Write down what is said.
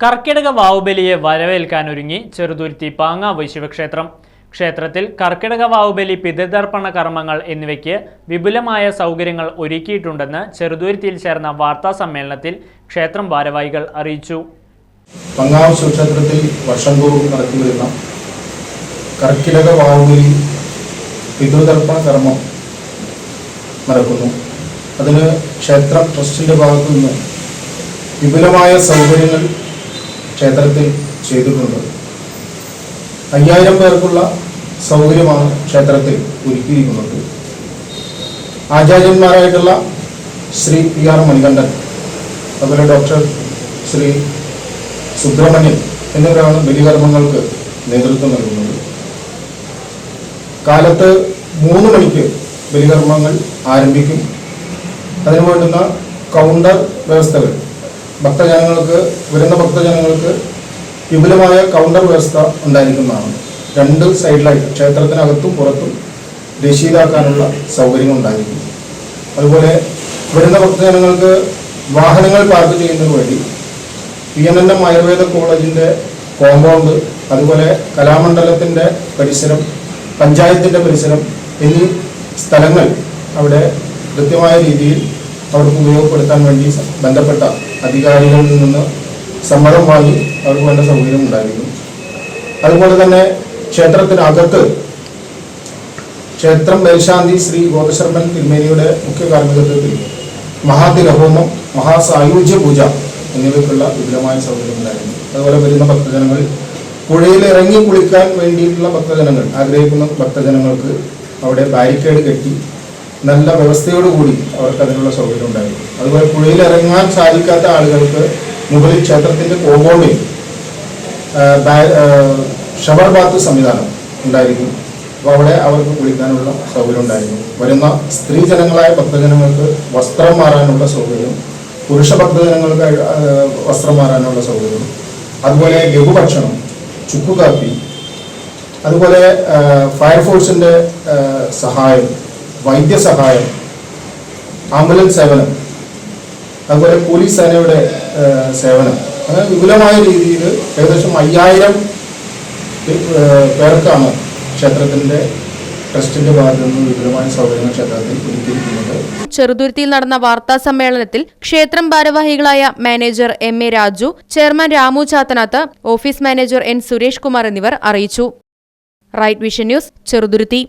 കർക്കിടക വാവുബലിയെ വരവേൽക്കാൻ ഒരുങ്ങി ചെറുതുരുത്തി പാങ്ങാവ് ശിവക്ഷേത്രം. ക്ഷേത്രത്തിൽ കർക്കിടക വാവുബലി പിതൃതർപ്പണ കർമ്മങ്ങൾ എന്നിവയ്ക്ക് വിപുലമായ സൗകര്യങ്ങൾ ഒരുക്കിയിട്ടുണ്ടെന്ന് ചെറുതുരുത്തിയിൽ ചേർന്ന വാർത്താ സമ്മേളനത്തിൽ ക്ഷേത്രം ഭാരവാഹികൾ അറിയിച്ചു. പങ്ങാവ് ശിവക്ഷേത്രത്തിൽ വർഷം തോറും നടത്തിവരുന്ന കർക്കിടക വാവുബലി പിതൃതർപ്പണ കർമ്മം നടക്കുന്നു. അതിന് ക്ഷേത്രം ട്രസ്റ്റിന്റെ ഭാഗത്തു നിന്ന് വിപുലമായ സൗകര്യങ്ങൾ ക്ഷേത്രത്തിൽ ചെയ്തിട്ടുണ്ട്. അയ്യായിരം പേർക്കുള്ള സൗകര്യമാണ് ക്ഷേത്രത്തിൽ ഒരുക്കിയിരിക്കുന്നത്. ആചാര്യന്മാരായിട്ടുള്ള ശ്രീ പി ആർ മണികണ്ഠൻ അതുപോലെ ഡോക്ടർ ശ്രീ സുബ്രഹ്മണ്യൻ എന്നിവരാണ് ബലികർമ്മങ്ങൾക്ക് നേതൃത്വം നൽകുന്നത്. കാലത്ത് മൂന്ന് മണിക്ക് ബലികർമ്മങ്ങൾ ആരംഭിക്കും. അതിനു വേണ്ടുന്ന കൗണ്ടർ വ്യവസ്ഥകൾ ഭക്തജനങ്ങൾക്ക് വരുന്ന ഭക്തജനങ്ങൾക്ക് വിപുലമായ കൗണ്ടർ വ്യവസ്ഥ ഉണ്ടായിരിക്കുന്നതാണ്. രണ്ട് സൈഡിലായിട്ട് ക്ഷേത്രത്തിനകത്തും പുറത്തും രശീതാക്കാനുള്ള സൗകര്യങ്ങൾ ഉണ്ടായിരിക്കും അതുപോലെ വരുന്ന ഭക്തജനങ്ങൾക്ക് വാഹനങ്ങൾ പാർക്ക് ചെയ്യുന്നതിന് വേണ്ടി P N N M Ayurveda കോളേജിന്റെ കോമ്പൗണ്ട് അതുപോലെ കലാമണ്ഡലത്തിന്റെ പരിസരം പഞ്ചായത്തിന്റെ പരിസരം എന്നീ സ്ഥലങ്ങൾ അവിടെ കൃത്യമായ രീതിയിൽ അവർക്ക് ഉപയോഗപ്പെടുത്താൻ വേണ്ടി ബന്ധപ്പെട്ട അധികാരികളിൽ നിന്ന് സമ്മതം വാങ്ങി അവർക്ക് വേണ്ട സൗകര്യം ഉണ്ടായിരുന്നു. അതുപോലെ തന്നെ ക്ഷേത്രത്തിനകത്ത് ക്ഷേത്രം മേൽശാന്തി ശ്രീ ഗോപശർമ്മൻ തിരുമേനിയുടെ മുഖ്യ കാർമ്മികത്വത്തിൽ മഹാതിരഹോമം മഹാസായുജ്യ പൂജ എന്നിവയ്ക്കുള്ള വിപുലമായ സൗകര്യം ഉണ്ടായിരുന്നു. അതുപോലെ വരുന്ന ഭക്തജനങ്ങൾ പുഴയിൽ ഇറങ്ങി കുളിക്കാൻ വേണ്ടിയിട്ടുള്ള ഭക്തജനങ്ങൾ ആഗ്രഹിക്കുന്ന ഭക്തജനങ്ങൾക്ക് അവിടെ ബാരിക്കേഡ് കെട്ടി നല്ല വ്യവസ്ഥയോടുകൂടി അവർക്ക് അതിനുള്ള സൗകര്യം ഉണ്ടായിരുന്നു അതുപോലെ പുഴയിൽ ഇറങ്ങാൻ സാധിക്കാത്ത ആളുകൾക്ക് മുകളിൽ ക്ഷേത്രത്തിന്റെ കോമ്പൗണ്ടിൽ ആ, ബാ- ആ, ഷവർ ബാത്ത് സംവിധാനം ഉണ്ടായിരുന്നു അപ്പോൾ അവിടെ അവർക്ക് കുളിക്കാനുള്ള സൗകര്യം ഉണ്ടായിരുന്നു. വരുന്ന സ്ത്രീ ജനങ്ങളായ ഭക്തജനങ്ങൾക്ക് വസ്ത്രം മാറാനുള്ള സൗകര്യം പുരുഷ ഭക്തജനങ്ങൾക്ക് വസ്ത്രം മാറാനുള്ള സൗകര്യം അതുപോലെ ലഘുഭക്ഷണം ചുക്കുകാപ്പി അതുപോലെ ഫയർഫോഴ്സിന്റെ സഹായം വൈദ്യസഹായം ആംബുലൻസ് സേവനം അതുപോലെ പോലീസ് സേനയുടെ സേവനം. അങ്ങനെ വിപുലമായ രീതിയിൽ ഏകദേശം അയ്യായിരം പേർക്കാണ് ക്ഷേത്രത്തിന്റെ ട്രസ്റ്റിന്റെ ഭാഗത്തു നിന്ന് വിപുലമായ സൗകര്യങ്ങൾ ക്ഷേത്രത്തിൽ ഒരുക്കിയിരിക്കുന്നത്. ചെറുതുരുത്തിയിൽ നടന്ന വാർത്താ സമ്മേളനത്തിൽ ക്ഷേത്രം ഭാരവാഹികളായ manager M A Raju chairman Ramu Chathanath office manager N Suresh Kumar എന്നിവർ അറിയിച്ചു. Right Vision News Cheruthuruthy.